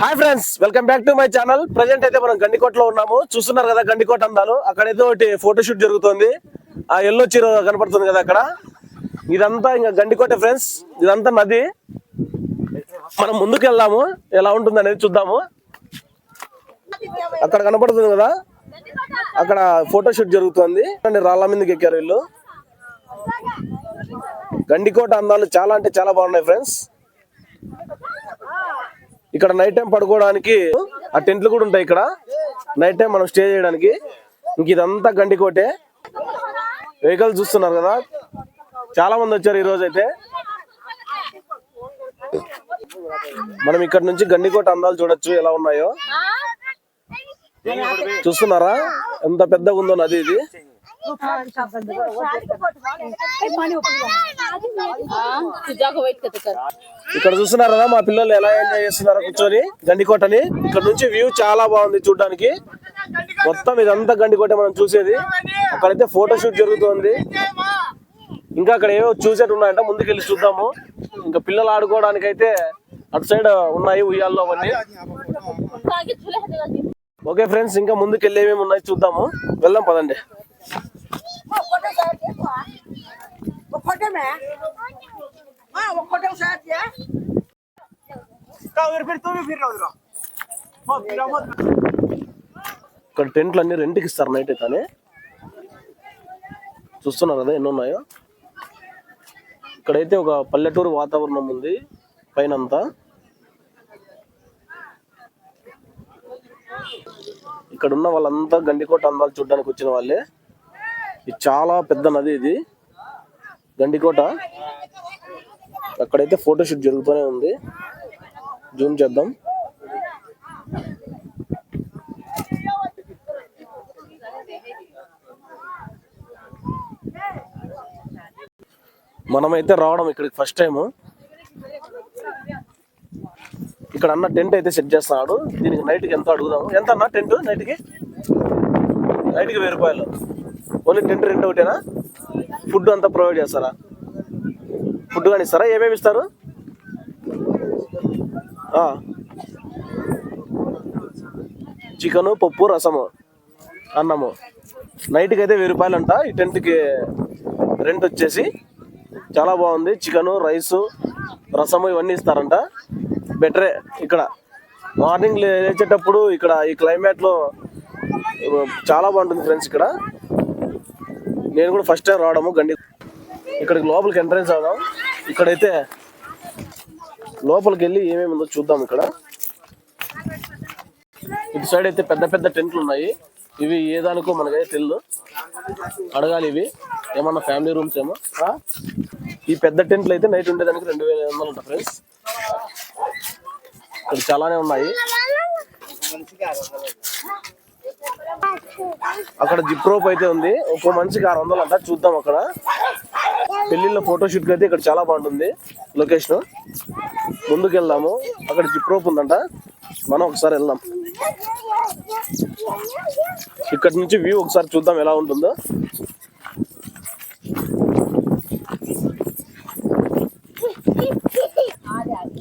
Hi friends welcome back to my channel. Present అయితే మనం గండికోటలో ఉన్నాము. చూస్తున్నారు కదా గండికోట అందాలు. అక్కడైతే ఒకటి ఫోటోషూట్ జరుగుతుంది. ఆ ఎల్లో చీర కనపడుతుంది కదా అక్కడ. ఇదంతా ఇంకా గండికోట ఫ్రెండ్స్. ఇదంతా నది. మనం ముందుకు వెళ్దాము. ఎలా ఉంటుంది అనేది చూద్దాము. అక్కడ కనపడుతుంది కదా. అక్కడ ఫోటోషూట్ జరుగుతుంది. రాళ్ళ మీదకి ఎక్కారు వీళ్ళు. గండికోట అందాలు చాలా అంటే చాలా బాగున్నాయి ఫ్రెండ్స్ ఇక్కడ నైట్ టైం పడుకోవడానికి ఆ టెంట్లు కూడా ఉంటాయి ఇక్కడ. నైట్ టైం మనం స్టే చేయడానికి. ఇంక ఇదంతా గండికోటే. వెహికల్ చూస్తున్నారు కదా. చాలా మంది వచ్చారు ఈ రోజు అయితే. మనం ఇక్కడ నుంచి గండికోట అందాలు చూడొచ్చు ఎలా ఉన్నాయో. చూస్తున్నారా? ఎంత పెద్దగా ఉందో నది ఇది. ఇక్కడ. చూస్తున్నారు కదా మా పిల్లలు ఎలా ఎంజాయ్ చేస్తున్నారో కూర్చొని. గండికోటని. ఇక్కడ నుంచి వ్యూ చాలా బాగుంది చూడడానికి. మొత్తం ఇదంతా గండికోట మనం చూసేది. అక్కడైతే ఫోటో షూట్ జరుగుతుంది. ఇంకా అక్కడ ఏవో చూసేట్టు ఉన్నాయంట. ముందుకెళ్ళి చూద్దాము. ఇంకా పిల్లలు ఆడుకోవడానికి అయితే అటు సైడ్ ఉన్నాయి ఉయ్యాల్లో అవన్నీ. ఓకే ఫ్రెండ్స్ ఇంకా ముందుకెళ్ళి ఏమేమి ఉన్నాయి చూద్దాము. వెళ్దాం పదండి. ఇక్కడ టెంట్లు అన్ని రెంట్కి ఇస్తారు నైట్ అయితే చూస్తున్నారు కదా ఎన్ని ఉన్నాయో. ఇక్కడైతే ఒక పల్లెటూరు వాతావరణం ఉంది పైన అంతా ఇక్కడ ఉన్న వాళ్ళంతా గండికోట అందాలు చూడడానికి వచ్చిన వాళ్ళే. ఇది చాలా పెద్ద నది ఇది. గండికోట. అక్కడైతే ఫోటోషూట్ జరుగుతూనే ఉంది. జూమ్ చేద్దాం. మనమైతే రావడం ఇక్కడికి ఫస్ట్ టైం ఇక్కడ అన్న టెంట్ అయితే సెట్ చేస్తున్నాడు. దీనికి నైట్కి ఎంత అడుగుదాము? ఎంత అన్న టెంట్? నైట్కి నైట్కి వెయ్యి రూపాయలు. ఓన్లీ టెంట్ రెంట్ ఒకటేనా? ఫుడ్ అంతా ప్రొవైడ్ చేస్తారా? ఫుడ్ కానీ ఇస్తారా? ఏమేమి ఇస్తారు? చికెను పప్పు రసము అన్నము. నైట్కి అయితే వెయ్యి రూపాయలు అంట ఈ టెంట్కి రెంట్ వచ్చేసి చాలా బాగుంది. చికెను రైసు రసము ఇవన్నీ ఇస్తారంట. బెటరే ఇక్కడ. మార్నింగ్ లేచేటప్పుడు ఇక్కడ ఈ క్లైమేట్లో చాలా బాగుంటుంది ఫ్రెండ్స్ ఇక్కడ. నేను కూడా ఫస్ట్ టైం రావడము గండి ఇక్కడికి లోపలికి ఎంట్రెన్స్ అవుదాం. ఇక్కడైతే లోపలికి వెళ్ళి ఏమేమి ఉందో చూద్దాం ఇక్కడ. ఇటు సైడ్ అయితే పెద్ద పెద్ద టెంట్లు ఉన్నాయి. ఇవి ఏ దానికో మనకైతే తెలియదు అడగాలి ఇవి. ఏమన్నా ఫ్యామిలీ రూమ్స్ ఏమో. ఈ పెద్ద టెంట్లు అయితే నైట్ ఉండేదానికి రెండు వేల ఐదు వందలు ఉంటాయి ఫ్రెండ్స్ ఇక్కడ చాలానే ఉన్నాయి. అక్కడ జిప్ రోప్ అయితే ఉంది. ఒక్కో మనిషికి ఆరు వందలు అంట. చూద్దాం అక్కడ. పెళ్ళిళ్ళ ఫోటోషూట్కి అయితే ఇక్కడ చాలా బాగుంటుంది. లొకేషన్ ముందుకు వెళ్దాము అక్కడ జిప్ రోప్ ఉందంట. మనం ఒకసారి వెళ్దాం. ఇక్కడ నుంచి వ్యూ ఒకసారి చూద్దాం ఎలా ఉంటుందో.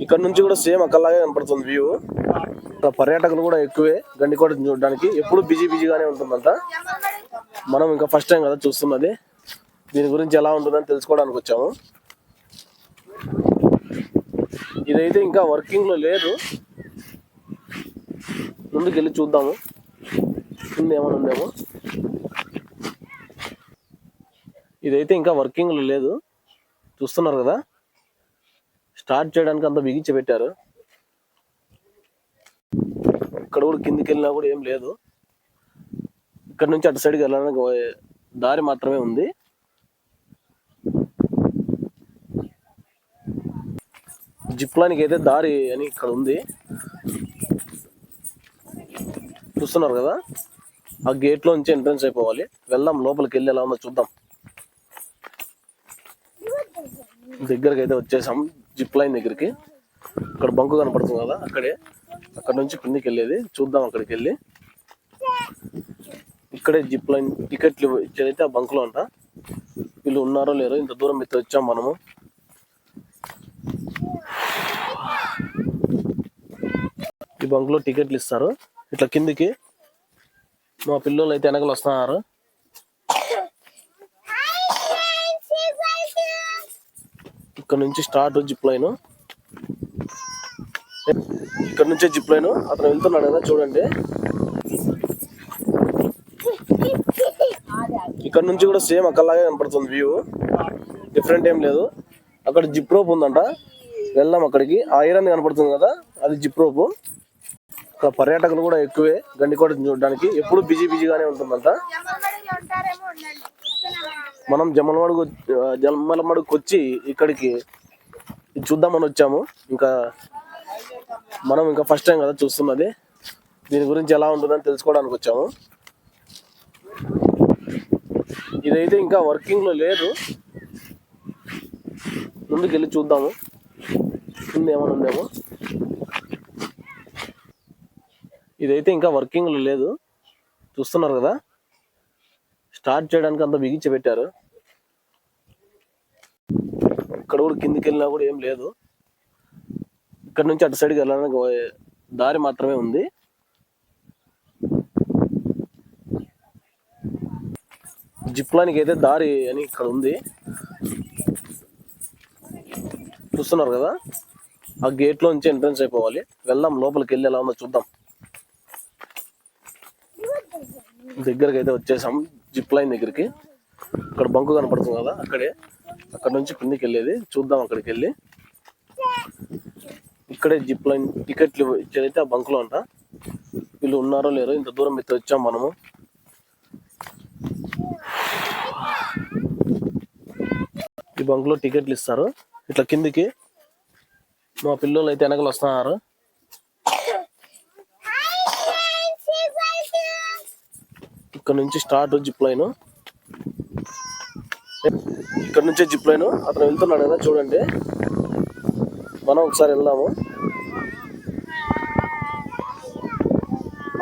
ఇక్కడ నుంచి కూడా సేమ్ అక్కలాగే కనపడుతుంది వ్యూ. పర్యాటకులు కూడా ఎక్కువే. గండికోట చూడడానికి ఎప్పుడు బిజీ బిజీగానే ఉంటుందంట. మనం ఇంకా ఫస్ట్ టైం కదా చూస్తున్నది. దీని గురించి ఎలా ఉంటుందని తెలుసుకోవడానికి వచ్చాము. ఇదైతే ఇంకా వర్కింగ్లో లేదు. ముందుకు వెళ్ళి చూద్దాము. కింద ఏమైనా ఉందేమో. ఇదైతే ఇంకా వర్కింగ్లో లేదు. చూస్తున్నారు కదా. స్టార్ట్ చేయడానికి అంత బిగించి పెట్టారు. ఇక్కడ కూడా కిందికి వెళ్ళినా కూడా ఏం లేదు. ఇక్కడ నుంచి అటు సైడ్కి వెళ్ళడానికి దారి మాత్రమే ఉంది. జిప్లానికి అయితే దారి అని ఇక్కడ ఉంది. చూస్తున్నారు కదా? ఆ గేట్లో నుంచి ఎంట్రన్స్ అయిపోవాలి. వెళ్దాం లోపలికి వెళ్ళి ఎలా ఉందో చూద్దాం. దగ్గరికి అయితే వచ్చేసాం జిప్ లైన్ దగ్గరికి. ఇక్కడ బంకు కనపడుతుంది కదా అక్కడే. అక్కడ నుంచి కిందకి వెళ్ళేది. చూద్దాం అక్కడికి వెళ్ళి. ఇక్కడే జిప్ లైన్ టికెట్లు ఇచ్చేదైతే ఆ బంక్లో అంట. వీళ్ళు ఉన్నారో లేరో ఇంత దూరం అయితే వచ్చాం మనము. ఈ బంక్లో టికెట్లు ఇస్తారు. ఇట్లా కిందికి మా పిల్లలు అయితే వెనకలు వస్తున్నారు. ఇక్కడ నుంచి స్టార్ట్ జిప్ లైన్. ఇక్కడ నుంచే జిప్ లైన్. అతను వెళ్తున్నాడు కదా చూడండి. ఇక్కడ నుంచి కూడా సేమ్ అక్కడలాగే కనపడుతుంది వ్యూ డిఫరెంట్ ఏం లేదు. అక్కడ జిప్ రోప్ ఉందంట. వెళ్దాం అక్కడికి. ఆ ఐరన్ కనపడుతుంది కదా అది జిప్ రోప్. ఇక్కడ పర్యాటకులు కూడా ఎక్కువే గండికోట చూడడానికి. ఎప్పుడు బిజీ బిజీగానే ఉంటుందంట. మనం జమ్మలమడుగు జమ్మలమడుగుకి వచ్చి ఇక్కడికి చూద్దామని వచ్చాము. ఇంకా మనం ఇంకా ఫస్ట్ టైం కదా చూస్తున్నది. దీని గురించి ఎలా ఉంటుందని తెలుసుకోవడానికి వచ్చాము. ఇదైతే ఇంకా వర్కింగ్లో లేదు. ముందుకు వెళ్ళి చూద్దాము ఉందేమో ఉందేమో. ఇదైతే ఇంకా వర్కింగ్లో లేదు. చూస్తున్నారు కదా. స్టార్ట్ చేయడానికి అంత బిగించి పెట్టారు. ఇక్కడ కూడా కిందికి వెళ్ళినా కూడా ఏం లేదు. ఇక్కడ నుంచి అటు సైడ్కి వెళ్ళడానికి దారి మాత్రమే ఉంది. జిప్లానికి అయితే దారి అని ఇక్కడ ఉంది. చూస్తున్నారు కదా? ఆ గేట్లో నుంచి ఎంట్రన్స్ అయిపోవాలి. వెళ్దాం లోపలికి వెళ్ళి ఎలా ఉందో చూద్దాం. దగ్గరికి అయితే వచ్చేసాం జిప్ లైన్ దగ్గరికి. అక్కడ బంకు కనపడుతుంది కదా అక్కడే. అక్కడ నుంచి కిందికి వెళ్ళేది. చూద్దాం అక్కడికి వెళ్ళి. ఇక్కడే జిప్ లైన్ టికెట్లు ఇచ్చేదైతే ఆ బంకులో అంట. వీళ్ళు ఉన్నారో లేరో ఇంత దూరం అయితే వచ్చాం మనము. ఈ బంక్లో టికెట్లు ఇస్తారు. ఇట్లా కిందికి మా పిల్లలు అయితే వెనకలు వస్తున్నారు. ఇక్కడ నుంచి స్టార్ట్ జిప్ లైన్. ఇక్కడ నుంచే జిప్ లైన్. అతను వెళ్తున్నాడు కదా చూడండి. మనం ఒకసారి వెళ్దాము.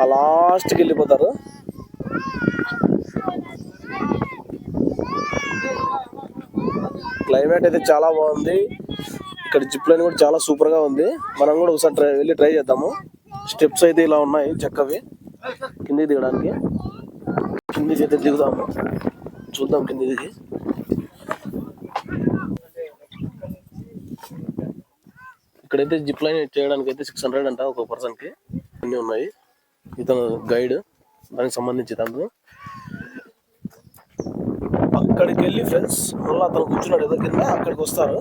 ఆ లాస్ట్కి వెళ్ళిపోతారు. క్లైమేట్ అయితే చాలా బాగుంది. ఇక్కడ జిప్ లైన్ కూడా చాలా సూపర్గా ఉంది. మనం కూడా ఒకసారి ట్రై వెళ్ళి ట్రై చేద్దాము. స్టెప్స్ అయితే ఇలా ఉన్నాయి చక్కవి. కిందికి దిగడానికి. కిందికి అయితే దిగుదాము. చూద్దాం కిందికి. ఇక్కడైతే జిప్ లైన్ చేయడానికి అయితే సిక్స్ హండ్రెడ్ అంట ఒక పర్సన్కి అన్ని ఉన్నాయి. ఇతను గైడ్. దానికి సంబంధించి తను అక్కడికి వెళ్ళి ఫ్రెండ్స్ మళ్ళీ అతను కూర్చున్నాడు ఏదో కింద అక్కడికి వస్తారు.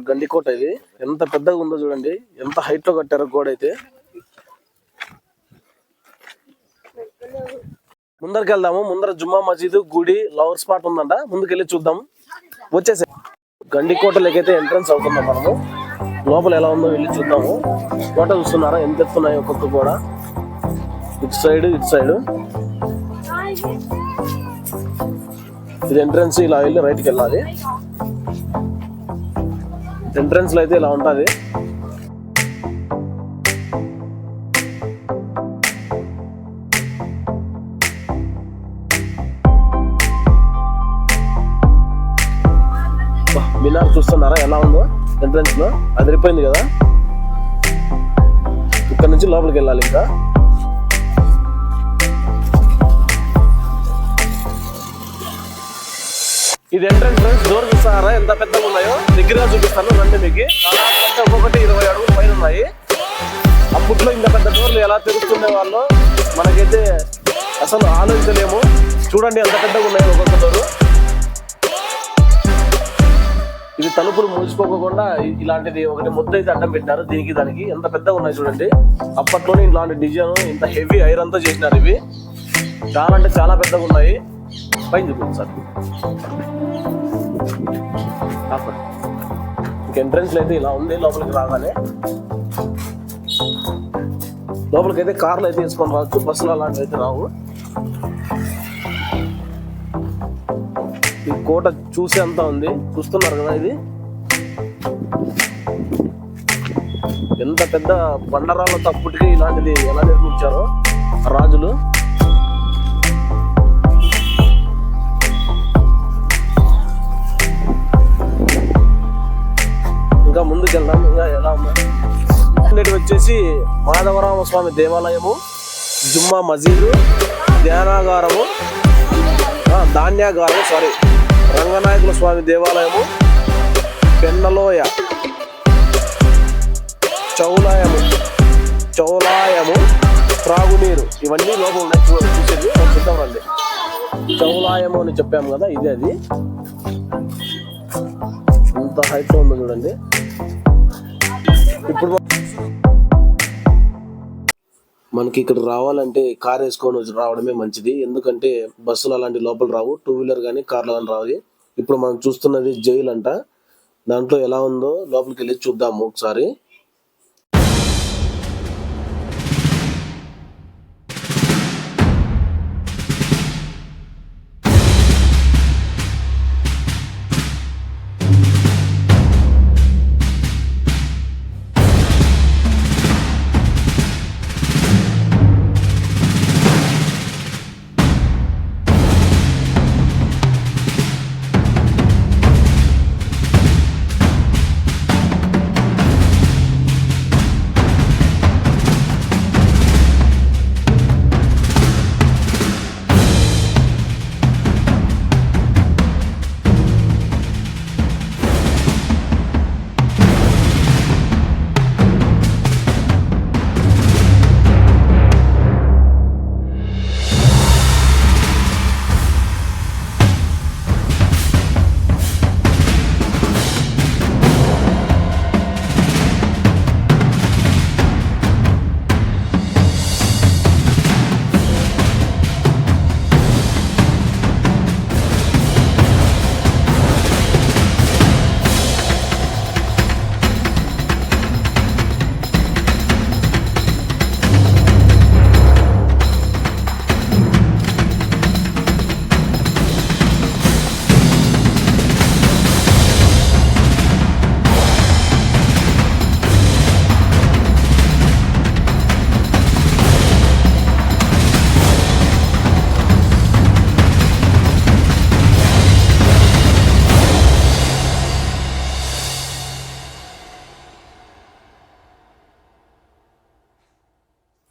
ఇప్పుడు గండికోట ఇది. ఎంత పెద్దగా ఉందో చూడండి. ఎంత హైట్లో కట్టారో గోడ అయితే. ముందరికి వెళ్దాము ముందర జుమ్మా మసీదు గుడి లవర్ స్పాట్ ఉందంట. ముందుకెళ్ళి చూద్దాం. వచ్చేసే గండికోటలోకైతే ఎంట్రన్స్ అవుతుందా మనము. లోపల ఎలా ఉందో వెళ్ళి చూద్దాము. కోట చూస్తున్నారా? ఎంత ఎత్తున్నాయి ఒక్కొక్క గోడ? ఇటు సైడ్ ఇటు సైడ్ ఇది ఎంట్రన్స్ ఇలా వెళ్ళి రైట్కి వెళ్ళాలి. ఎంట్రన్స్లో అయితే ఇలా ఉంటుంది. మినార్ చూస్తున్నారా? ఎలా ఉందో ఎంట్రన్స్లో? అదిరిపోయింది కదా? ఇక్కడ నుంచి లోపలికి వెళ్ళాలి ఇంకా. ఇది ఎంట్రన్స్ ఫ్రెండ్స్ డోర్ చూస్తారా ఎంత పెద్దగా ఉన్నాయో? దగ్గరగా చూపిస్తాను రండి మీకు. ఒక్కొక్కటి ఇరవై అడుగులు పైన ఉన్నాయి. అప్పట్లో ఇంత పెద్ద డోర్లు ఎలా తెరుస్తుండే వాళ్ళు మనకైతే అసలు ఆలోచించలేము. చూడండి ఎంత పెద్దగా ఉన్నాయి ఒక్కొక్క డోరు ఇది తలుపులు మూసుకోకుండా ఇలాంటిది ఒకటి ముద్ద అయితే అడ్డం పెట్టినారు దీనికి దానికి ఎంత పెద్దగా ఉన్నాయి చూడండి. అప్పట్లోనే ఇలాంటి డిజైన్ ఇంత హెవీ ఐరన్తో చేసినారు ఇవి. చాలా అంటే చాలా పెద్దగా ఉన్నాయి. పైన చూపించండి సార్ ఆపండి. ఇంక ఎంట్రన్స్ అయితే ఇలా ఉంది లోపలికి రాగానే లోపలికి అయితే కార్లు అయితే వేసుకొని రావచ్చు బస్సులు అలాంటివి అయితే రావు ఈ కోట చూసే అంతా ఉంది. చూస్తున్నారు కదా ఇది? ఎంత పెద్ద బండరాళ్ళ తప్పుటికి ఇలాంటిది ఎలా నిర్మించారో రాజులు. ముందుకు వెళ్దాం ఇంకా ఎలా ఉందో వచ్చేసి మాధవరామ స్వామి దేవాలయము జుమ్మా మజీదు ధ్యానాగారము ధాన్యాగారము సారీ రంగనాయకుల స్వామి దేవాలయము పెన్నలోయ చౌలాయము చౌలాయము త్రాగునీరు. ఇవన్నీ లోపల ఉన్నాయి. చూసేది. చూద్దాం రండి. చౌలాయము అని చెప్పాము కదా ఇది అది. ఇంత హైట్లో ఉంది చూడండి. ఇప్పుడు మనకి ఇక్కడ రావాలంటే కార్ వేసుకొని వచ్చి రావడమే మంచిది. ఎందుకంటే బస్సులు అలాంటి లోపల రావు. టూ వీలర్ కానీ కార్లు కానీ రావు. ఇప్పుడు మనం చూస్తున్నది జైలు అంట. దాంట్లో ఎలా ఉందో లోపలికి వెళ్ళి చూద్దాము ఒకసారి.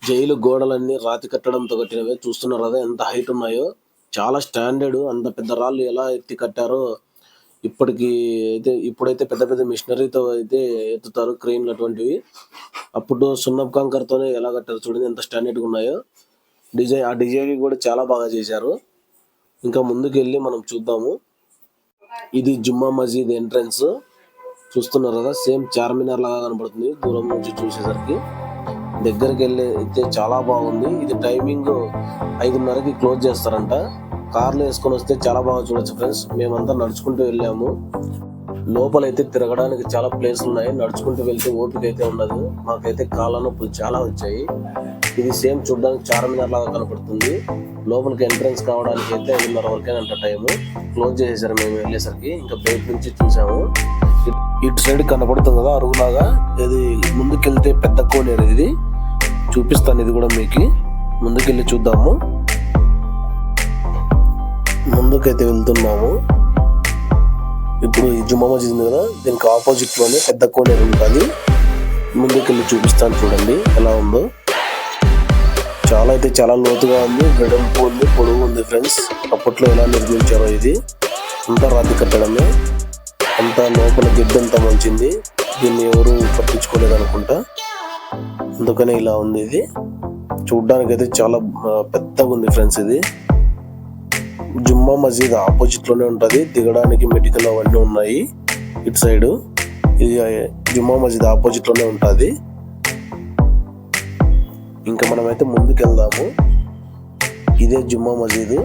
జైలు గోడలన్నీ రాతి కట్టడంతో కట్టినవే. చూస్తున్నారు కదా ఎంత హైట్ ఉన్నాయో. చాలా స్టాండర్డ్ అంత పెద్ద రాళ్ళు ఎలా ఎత్తి కట్టారో. ఇప్పటికి అయితే ఇప్పుడైతే పెద్ద పెద్ద మిషనరీతో అయితే ఎత్తుతారు క్రెయిన్లు అటువంటివి అప్పుడు సున్నపు కంకరతోనే ఎలా కట్టారు చూడండి ఎంత స్టాండర్డ్గా ఉన్నాయో. డిజైన్ ఆ డిజైన్ కూడా చాలా బాగా చేశారు. ఇంకా ముందుకు వెళ్ళి మనం చూద్దాము. ఇది జుమ్మా మసీద్ ఎంట్రన్స్. చూస్తున్నారు కదా సేమ్ చార్మినార్ లాగా కనబడుతుంది. దూరం నుంచి చూసేసరికి. దగ్గరికి వెళ్ళి అయితే చాలా బాగుంది. ఇది టైమింగ్ ఐదున్నరకి క్లోజ్ చేస్తారంట. కార్లు వేసుకొని వస్తే చాలా బాగా చూడొచ్చు ఫ్రెండ్స్ మేమంతా నడుచుకుంటూ వెళ్ళాము. లోపలైతే తిరగడానికి చాలా ప్లేస్లు ఉన్నాయి. నడుచుకుంటూ వెళ్తే ఓపిక అయితే ఉండదు. మాకైతే కాళ్ళ నొప్పులు చాలా వచ్చాయి. ఇది సేమ్ చూడడానికి చార్మినార్ లాగా కనపడుతుంది. లోపలికి ఎంట్రన్స్ కావడానికి అయితే ఐదున్నర వరకేనంట టైం క్లోజ్ చేసేసారు మేము వెళ్ళేసరికి. ఇంకా బయట నుంచి చూసాము. ఇటు సైడ్ కనపడుతుంది కదా అరుగులాగా ఇది ముందుకెళ్తే పెద్ద కోనేరు ఇది. చూపిస్తాను ఇది కూడా మీకు. ముందుకెళ్ళి చూద్దాము. ముందుకైతే వెళ్తున్నాము. ఇప్పుడు ఈ జుమా మసీద్ ఉంది కదా దీనికి ఆపోజిట్లోనే పెద్ద కోనేరు ఉంటుంది. ముందుకెళ్ళి చూపిస్తాను చూడండి ఎలా ఉందో. చాలా అయితే చాలా లోతుగా ఉంది వెడల్పు ఉంది పొడవు ఉంది ఫ్రెండ్స్ అప్పట్లో ఎలా నిర్మించారో ఇది. అంతా రాతి కట్టడమే. అంతా లోపల గిడ్డంత మంచింది. దీన్ని ఎవరు పట్టించుకోలేదు అనుకుంటా. అందుకనే ఇలా ఉంది ఇది. చూడ్డానికి అయితే చాలా పెద్దగా ఉంది ఫ్రెండ్స్ ఇది. జుమ్మా మసీద్ ఆపోజిట్లోనే ఉంటది. దిగడానికి మెడికల్ అవన్నీ ఉన్నాయి ఇటు సైడ్. ఇది జుమ్మా మసీద్ ఆపోజిట్లోనే ఉంటది. ఇంకా మనమైతే ముందుకెళ్దాము. ఇదే జుమ్మా మసీదు.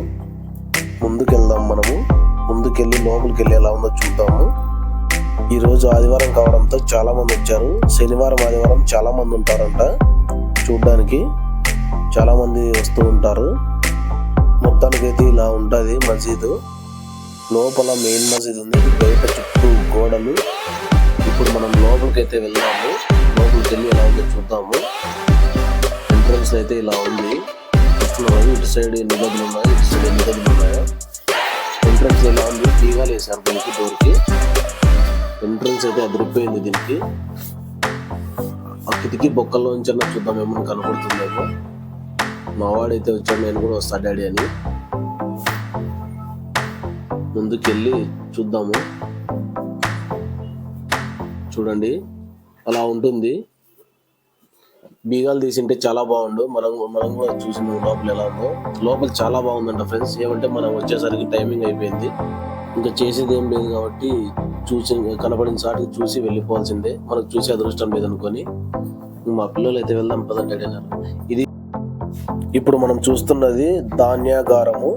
ముందుకెళ్దాం మనము. ముందుకెళ్ళి లోపలికి వెళ్ళి ఎలా ఉందో చూద్దాము. ఈ రోజు ఆదివారం కావడంతో చాలా మంది వచ్చారు. శనివారం ఆదివారం చాలా మంది ఉంటారంట చూడ్డానికి. చాలా మంది వస్తూ ఉంటారు. మొత్తానికి అయితే ఇలా ఉంటుంది మసీదు. లోపల మెయిన్ మసీద్ ఉంది. బయట చుట్టూ గోడలు. ఇప్పుడు మనం లోపలికి అయితే వెళ్దాము. లోపలికి వెళ్ళి ఎలా ఉందో చూద్దాము. ఎంట్రన్స్ అయితే ఇలా ఉంది. ఇటు సైడ్ ఎన్ని గదులు ఉన్నాయి ఇటు సైడ్ ఎన్ని గదులు ఉన్నాయో. ఎంట్రన్స్ ఎలా ఉంది? తీగాలు వేసారు దీనికి డోర్కి. ఎంట్రన్స్ అయితే అదిరిపోయింది దీనికి. ఆ కిటికీ బొక్కల్లోంచి అన్న చూద్దాం ఏమని కనపడుతుందేమో మా వాడైతే వచ్చాడు నేను కూడా వస్తా డాడీ అని. ముందుకెళ్ళి చూద్దాము. చూడండి అలా ఉంటుంది. బీగాలు తీసింటే చాలా బాగుండు. మనం మనం కూడా చూసిన లోపల ఎలా ఉందో. లోపల చాలా బాగుందంట ఫ్రెండ్స్. ఏమంటే మనం వచ్చేసరికి టైమింగ్ అయిపోయింది. ఇంకా చేసేది ఏం లేదు కాబట్టి చూసి కనపడిన సాటికి చూసి వెళ్ళిపోవాల్సిందే. మనకు చూసే అదృష్టం లేదనుకొని. మా పిల్లలు అయితే వెళ్దాం పదండి అడిగినారు ఇది ఇప్పుడు మనం చూస్తున్నది ధాన్యాగారము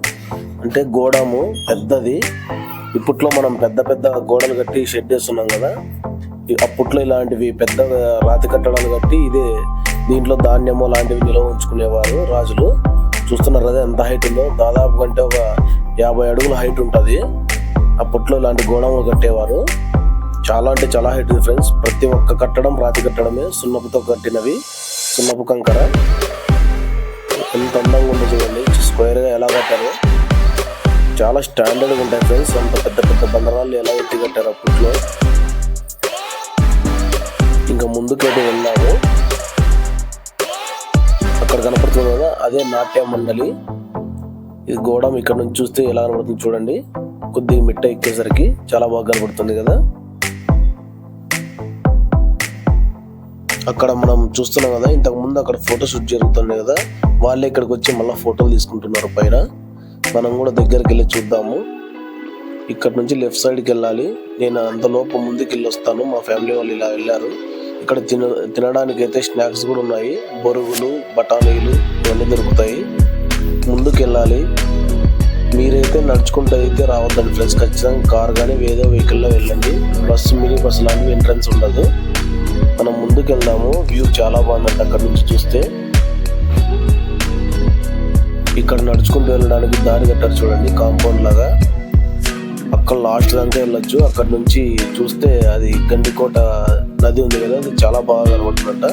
అంటే గోడము పెద్దది. ఇప్పట్లో మనం పెద్ద పెద్ద గోడలు కట్టి షెడ్ వేస్తున్నాం కదా. అప్పట్లో ఇలాంటివి పెద్ద రాతి కట్టడాలు కట్టి ఇదే దీంట్లో ధాన్యము లాంటివి నిల్వ ఉంచుకునేవారు రాజులు. చూస్తున్నారు కదా ఎంత హైట్ ఉందో. దాదాపు కంటే ఒక యాభై అడుగుల హైట్ ఉంటుంది. అప్పట్లో ఇలాంటి గోడములు కట్టేవారు. చాలా అంటే చాలా హైట్ ఫ్రెండ్స్. ప్రతి ఒక్క కట్టడం రాతి కట్టడమే సున్నపుతో కట్టినవి. సున్నపు కంకర. ఎంత అందంగా ఉందో చూడండి. స్క్వేర్గా ఎలా కట్టారు. చాలా స్టాండర్డ్గా ఉంటాయి ఫ్రెండ్స్. అంత పెద్ద పెద్ద బండరాళ్ళు ఎలా ఎత్తి కట్టారు అప్పట్లో ఇంకా ముందుకైతే వెళ్ళాము అక్కడ కనపడుతుంది కదా అదే నాట్య మండలి ఇది గోడం ఇక్కడ నుంచి చూస్తే ఎలా కనపడుతుంది చూడండి. కొద్దిగా మిట్ట ఎక్కేసరికి చాలా బాగా కనపడుతుంది కదా. అక్కడ మనం చూస్తున్నాం కదా ఇంతకు ముందు అక్కడ ఫోటో షూట్ జరుగుతుంది కదా వాళ్ళే ఇక్కడికి వచ్చి మళ్ళీ ఫోటోలు తీసుకుంటున్నారు పైన. మనం కూడా దగ్గరికి వెళ్ళి చూద్దాము. ఇక్కడ నుంచి లెఫ్ట్ సైడ్కి వెళ్ళాలి. నేను అంతలోపు ముందుకు వెళ్ళి వస్తాను. మా ఫ్యామిలీ వాళ్ళు ఇలా వెళ్ళారు. ఇక్కడ తిన తినడానికి అయితే స్నాక్స్ కూడా ఉన్నాయి. బొరుగులు బఠానీలు ఇవన్నీ దొరుకుతాయి. ముందుకు వెళ్ళాలి. మీరైతే నడుచుకుంటూ అయితే రావద్దండి ఫ్రెండ్స్. ఖచ్చితంగా కార్ కానీ ఏదో వెహికల్లో వెళ్ళండి. బస్సు మినీ బస్సు లాంటివి ఎంట్రన్స్ ఉండదు. మనం ముందుకు వెళ్దాము వ్యూ చాలా బాగుందండి అక్కడ నుంచి చూస్తే. ఇక్కడ నడుచుకుంటూ వెళ్ళడానికి దారి కట్టారు చూడండి కాంపౌండ్ లాగా. అక్కడ లాస్ట్ దాకా వెళ్ళొచ్చు. అక్కడ నుంచి చూస్తే అది గండికోట నది ఉంది కదా అది చాలా బాగా కనబడుతుందట.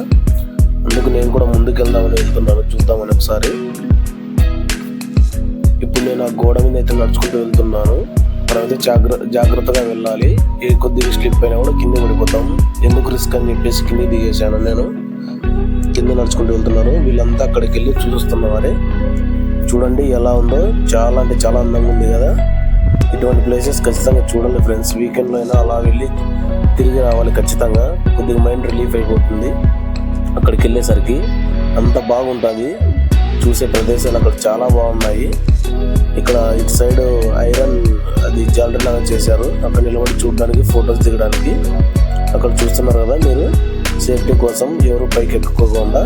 అందుకు నేను కూడా ముందుకు వెళ్దామని వెళ్తున్నాను. చూద్దామని ఒకసారి. నేను ఆ గోడ మీద అయితే నడుచుకుంటూ వెళ్తున్నాను. మనమైతే జాగ్ర జాగ్రత్తగా వెళ్ళాలి. ఏ కొద్దిగా స్లిప్ అయినా కూడా కింద పడిపోతాం. ఎందుకు రిస్క్ అని చెప్పేసి కింద దిగేశాను నేను. కింద నడుచుకుంటూ వెళ్తున్నారు వీళ్ళంతా అక్కడికి వెళ్ళి చూస్తున్నవారే చూడండి ఎలా ఉందో. చాలా అంటే చాలా అందంగా ఉంది కదా. ఇటువంటి ప్లేసెస్ ఖచ్చితంగా చూడండి ఫ్రెండ్స్ వీకెండ్లో అయినా అలా వెళ్ళి తిరిగి రావాలి ఖచ్చితంగా. కొద్దిగా మైండ్ రిలీఫ్ అయిపోతుంది. అక్కడికి వెళ్ళేసరికి అంత బాగుంటుంది. చూసే ప్రదేశాలు అక్కడ చాలా బాగున్నాయి. ఇక్కడ ఇటు సైడ్ ఐరన్ అది జాలరీ లాగా చేశారు. అక్కడ నిలబడి చూడడానికి ఫొటోస్ దిగడానికి. అక్కడ చూస్తున్నారు కదా మీరు? సేఫ్టీ కోసం ఎవరు పైకి ఎక్కుకోకుండా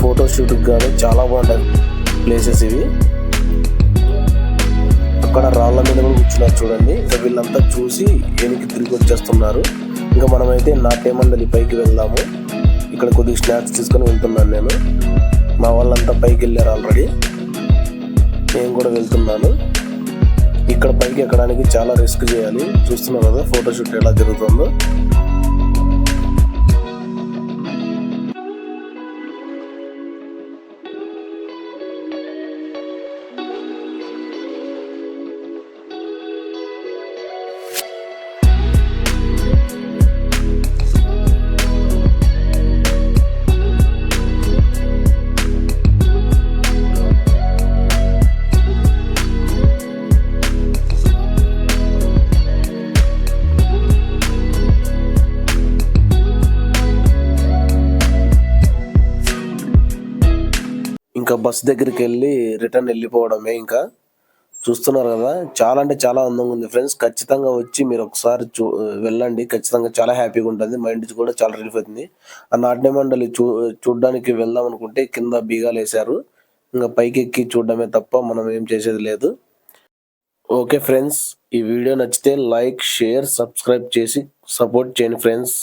ఫోటో షూట్కి కానీ చాలా బాగుంటాయి ప్లేసెస్ ఇవి. అక్కడ రాళ్ళ మీద కూడా కూర్చున్నారు చూడండి. ఇంకా వీళ్ళంతా చూసి ఏమికి తిరిగి వచ్చేస్తున్నారు. ఇంకా మనమైతే నా మండలి పైకి వెళ్దాము. ఇక్కడ కొద్దిగా స్నాక్స్ తీసుకొని వెళ్తున్నాను నేను. మా వాళ్ళంతా పైకి వెళ్ళారు ఆల్రెడీ. నేను కూడా వెళ్తున్నాను. ఇక్కడ పైకి ఎక్కడానికి చాలా రిస్క్ చేయాలి. చూస్తున్నాం కదా ఫోటోషూట్ ఎలా జరుగుతుందో. ఇంకా బస్ దగ్గరికి వెళ్ళి రిటర్న్ వెళ్ళిపోవడమే ఇంకా. చూస్తున్నారు కదా చాలా అంటే చాలా అందంగా ఉంది ఫ్రెండ్స్. ఖచ్చితంగా వచ్చి మీరు ఒకసారి చూ వెళ్ళండి. ఖచ్చితంగా చాలా హ్యాపీగా ఉంటుంది. మైండ్ కూడా చాలా రిలీఫ్ అవుతుంది. ఆ నాట్య మండలి చూ చూడడానికి వెళ్దాం అనుకుంటే కింద బీగాలు వేశారు. ఇంకా పైకి ఎక్కి చూడడమే తప్ప మనం ఏం చేసేది లేదు. ఓకే ఫ్రెండ్స్ ఈ వీడియో నచ్చితే లైక్ షేర్ సబ్స్క్రైబ్ చేసి సపోర్ట్ చేయండి ఫ్రెండ్స్.